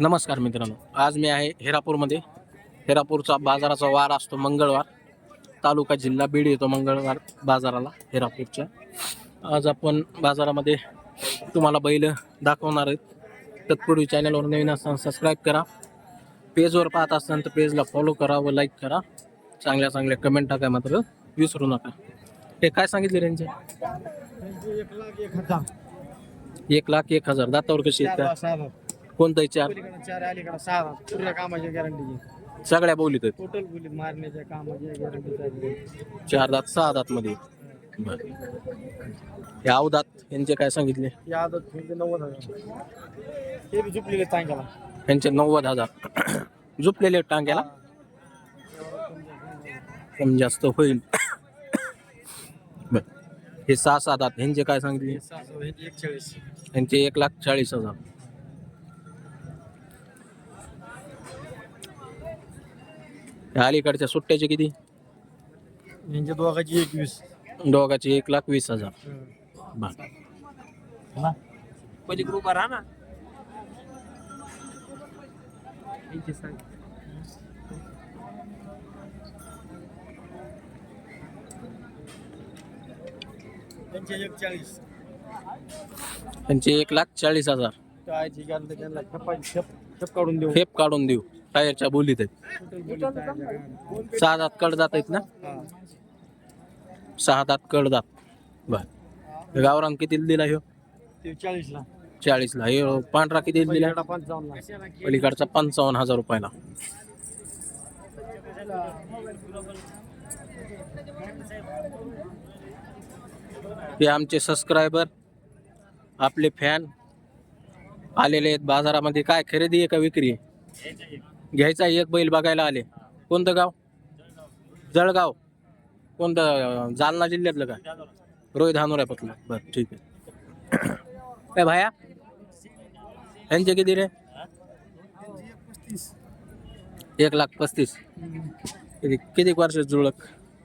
नमस्कार मित्रांनो आज मी आहे हेरापूरमध्ये. हेरापूरचा बाजाराचा वार असतो मंगळवार. तालुका जिल्हा बीड येतो मंगळवार बाजाराला हेरापूरच्या. आज आपण बाजारामध्ये तुम्हाला बैल दाखवणार आहेत. तत्पूर्वी चॅनलवर नवीन असताना सबस्क्राईब करा. पेजवर पाहत असताना तर पेजला फॉलो करा व लाईक करा. चांगल्या चांगल्या कमेंट टाका मात्र विसरू नका. हे काय सांगितले त्यांचे? एक लाख एक हजार. दातावर कशी आहेत का कोणताही चार? पलीकडे चार अलीकडे सहा. पूर्ण कामाची गॅरंटीची सगळ्या बोलीत आहेत. टोटल बोलीत मारण्याच्या कामाची गॅरंटी चार दात सहा दात मध्ये. हे अवदात यांचे काय सांगितले? आदत म्हणजे नव्वद हजार. ते बी झुपलेले टांग्याला. यांचे नव्वद हजार. झुपलेले टांग्याला? कमी जास्त होईल. बर. हे सहा सहा दात ह्यांचे काय सांगितले? चाळीस. यांचे एक लाख चाळीस हजार. अलीकडच्या सुट्ट्याचे किती? यांच्या दोघाची एकवीस दोघाचे एक लाख वीस हजार. बर. पलीकडे उभा राहा ना त्यांचे एक चाळीस. त्यांचे एक लाख चाळीस हजार. त्यांना खेप खेप काढून देऊ. फेप काढून देऊ. टायरच्या बोलीत आहेत. सहा दात कड जात आहेत ना? हा. सहा दात कड दात बर. गावरान किती दिला ह्यो? चाळीसला. चाळीसला. ह्यो पांढरा किती दिला? पलीकडचा पंचावन्न हजार रुपयाला. हे आमचे सबस्क्रायबर आपले फॅन आलेले आहेत बाजारामध्ये. काय खरेदी आहे का विक्री? आहे? घ्यायचा एक बैल बघायला आले. कोणतं गाव? जळगाव. कोणतं जालना जिल्ह्यातलं का? रोहित हानोऱ्यापातलं बरं ठीक आहे. काय भाया यांचे किती रे? एक लाख पस्तीस. किती किती वर्ष जुळक?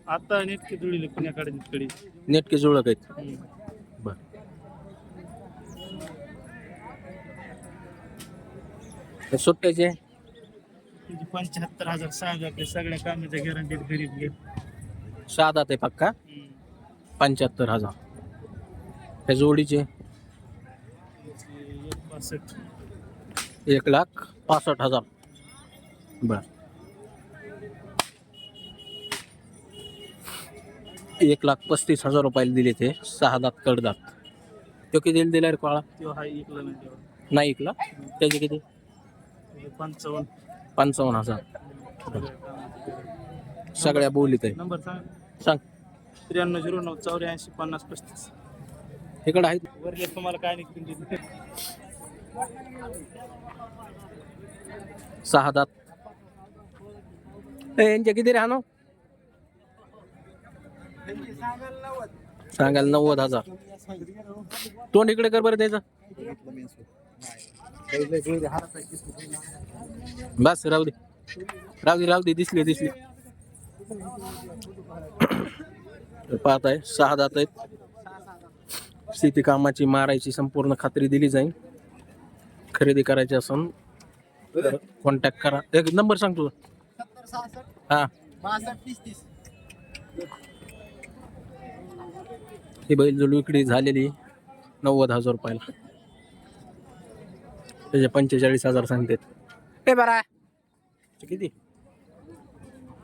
आता नेटकी जुळली पुण्याकडे तिकडे नेटके जुळक आहेत. बर. सुट्ट्याचे? तुझी पंच्याहत्तर हजार सहा ते सगळ्या कामाच्या गॅरंटीत गरीब घे. सहा दात आहे पक्का पंच्याहत्तर हजार. हे जोडीचे? एक पासष्ट एक लाख पासष्ट हजार. बर. एक लाख पस्तीस हजार रुपयाला दिले ते. सहा दात कडदात तो किती दिला रे काळा? तो हा नाही ऐकला त्याचे किती? पंचावन्न. पंचावन्न हजार. सगळ्या बोलीत आहे. नंबर सांग. सांग. त्र्याण्णव झिरो नऊ चौऱ्याऐंशी पन्नास पस्तीस. इकडं आहेत वरले तुम्हाला काय निघतील सहा दात. यांचे किती राहणं सांगाल नव्वद हजार. तोंड इकडे कर बरं त्याचं. बस राहू दे. राहू दे राहू दे दिसले दिसले. पाहत आहे सहा दात आहेत. शेती कामाची मारायची संपूर्ण खात्री दिली जाईल. खरेदी करायची असून तर कॉन्टॅक्ट करा. एक नंबर सांग तुझा हा. ही बैल जुलू इकडे झालेली नव्वद हजार रुपयाला. त्याचे पंचेचाळीस हजार सांगतात. ए बरा किती?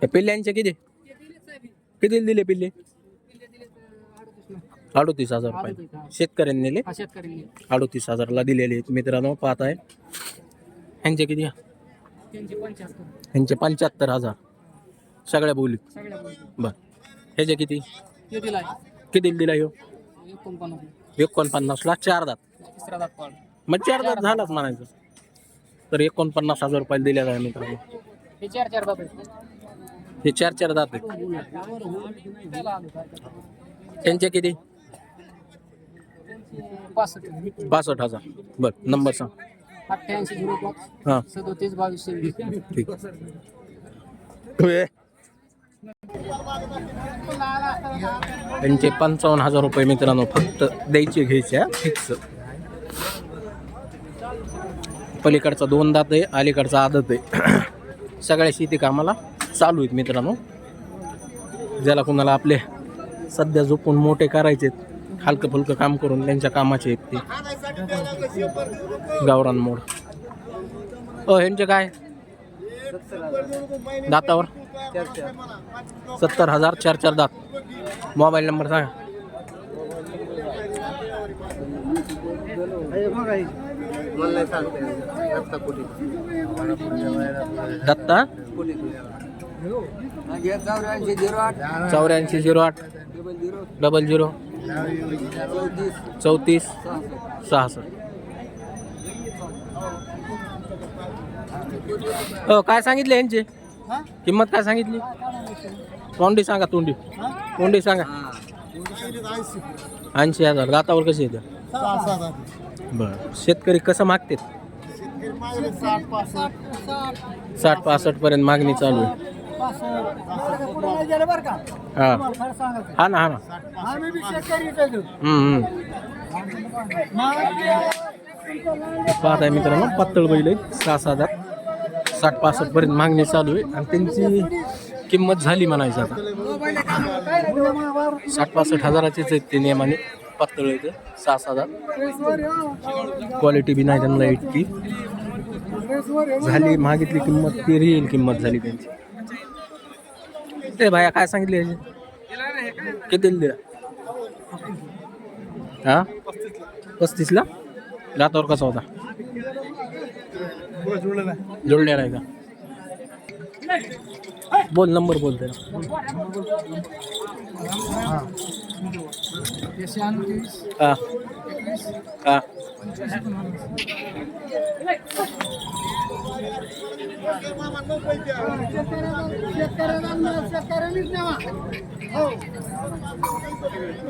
हे पिल्ल्यांचे किती? किती दिले पिल्ले? अडोतीस हजार रुपये. शेतकऱ्यांनी शेतकरी अडोतीस हजारला दिलेले आहेत मित्रांनो पाहत आहे. ह्यांचे किती? ह्यांचे पंच्याहत्तर हजार. सगळ्या बोलीत. बर. ह्याचे किती? ते किती दिला ह्यो? एकोणपन्नास. एकोणपन्नासला चार दात. मग चार दात झालाच म्हणायचं. तर एकोणपन्नास हजार रुपये दिले आहे मित्रांनो. हे चार चार दात आहेत. हे चार चार दात आहेत. त्यांचे किती? पासष्ट. बासष्ट हजार. बर नंबर सांग. अठ्ठ्याऐंशी झिरो पाच. हां. सदोतीस बावीस ठीक. त्यांचे पंचावन्न हजार रुपये मित्रांनो फक्त द्यायचे घ्यायचे फिक्स पलीकडचा दोन दात आहे अलीकडचा आदत आहे. सगळ्या शेती कामाला चालू आहेत मित्रांनो. ज्याला कोणाला आपले सध्या झोपून मोठे करायचे हलकं फुलकं काम करून त्यांच्या कामाचे आहेत ते. गावरान मोड. हो ह्यांचे काय? दातावर? सत्तर हजार चार चार दात. मोबाईल नंबर सांगा. दत्ता चौऱ्याऐंशी झिरो आठ. Double zero. चौतीस. सहासष्ट. हो काय सांगितले यांची? किंमत काय सांगितली? तोंडी सांगा तोंडी. तोंडी सांगा. ऐंशी हजार. दातावर कशी येते बरं. शेतकरी कसं मागते साठ पासष्ट पर्यंत मागणी चालू आहे. हा. हा ना हा ना. हम्म, हम्म. पाहताय मित्रांनो पातळ बैल आहेत सहा सात साठ पासष्ट पर्यंत मागणी चालू आहे. आणि त्यांची किंमत झाली म्हणायची आता. साठ पासष्ट हजाराचेच आहेत ते नियमाने. पातळ आहेत सहा सात क्वालिटी बी नाही त्यांना इतकी. झाली मागितली किंमत ती रिअल किंमत झाली त्यांची. ते भाया काय सांगितले याची? किती दिला हा? पस्तीसला? दातावर कसा होता? जोडलेला आहे का? बोल नंबर बोल त्याला. हा. हा.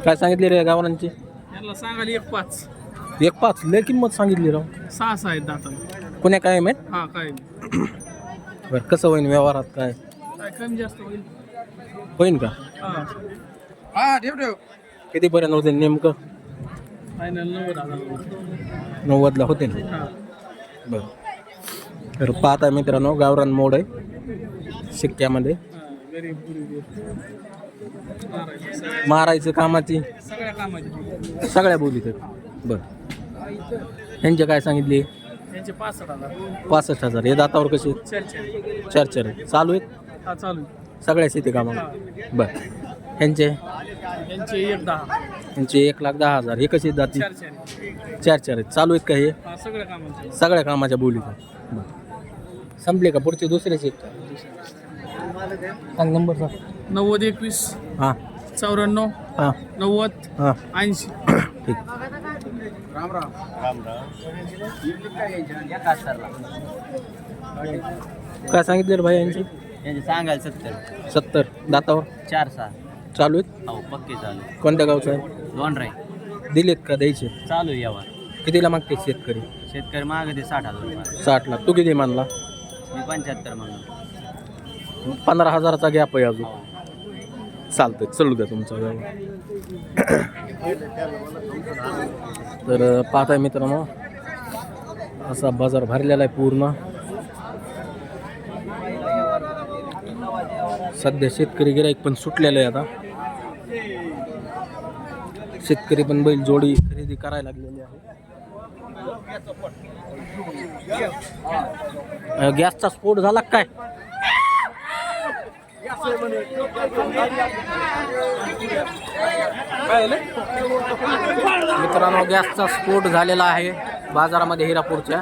काय सांगितली रे गावरांची यांना सांगायला एक पाच. एक पाच? लय किंमत सांगितली राव. सहा सहा आहेत दाताला पुण्या काय माहीत हा काय बरं कसं होईन व्यवहारात काय? कमी जास्त होईल. होईन का? हा. हा ठेव ठेव. कितीपर्यंत होते नेमकं? फायनल नव्वद हजार. नव्वदला होते ना हा. बरं. तर पाहता मित्रांनो गावरान मोड आहे. शिक्क्यामध्ये. गरीब मारायचं. कामाची? सगळ्या कामाचे. सगळ्या बोलीत आहेत. बरं. ह्यांचे काय सांगितले? यांचे पासष्ट हजार. पासष्ट हजार. हे दातावर कसे चारशे चार चार आहेत. चालू आहेत? हा चालू. सगळ्या शेती कामाला? बरं. ह्यांचे? यांचे एक दहा. ह्यांचे एक लाख दहा हजार. हे कसे जाती? चार चार चार चार आहेत. चालू आहेत का हे? हा सगळ्या कामाचे सगळ्या कामाच्या बरं. संपले का पुढचे दुसरेच आहेत? का सांग नंबर सांग नव्वद एकवीस हां. चौऱ्याण्णव हां. नव्वद हां. ऐंशी. ठीक. राम राम काय सांगितले रे भाई यांची? यांचे सांगायला सत्तर. सत्तर. दातावर? चार सहा. चालू आहेत? हो पक्के चालू कोणत्या गावचं आहे? दोन राय दिलेत का द्यायचे? चालू यावर. कितीला मागते शेतकरी? शेतकरी मागे ते साठ हजार रुपये. साठ लाख. तू किती मानला? मी पंच्याहत्तर म्हणून पंधरा हजाराचा गॅप आहे अजून. हो. चालतंय. चलू द्या तुमचा व्यवहार तर अं, पाहताय मित्रांनो असा बाजार भरलेला आहे पूर्ण. सध्या शेतकरी गिराईक पण सुटलेलं आहे आता. शेतकरी पण बैल जोडी खरेदी करायला लागलेली आहे. गॅसचा स्फोट झाला काय? मित्रांनो गॅसचा स्फोट झालेला आहे बाजारामध्ये हिरापूरच्या.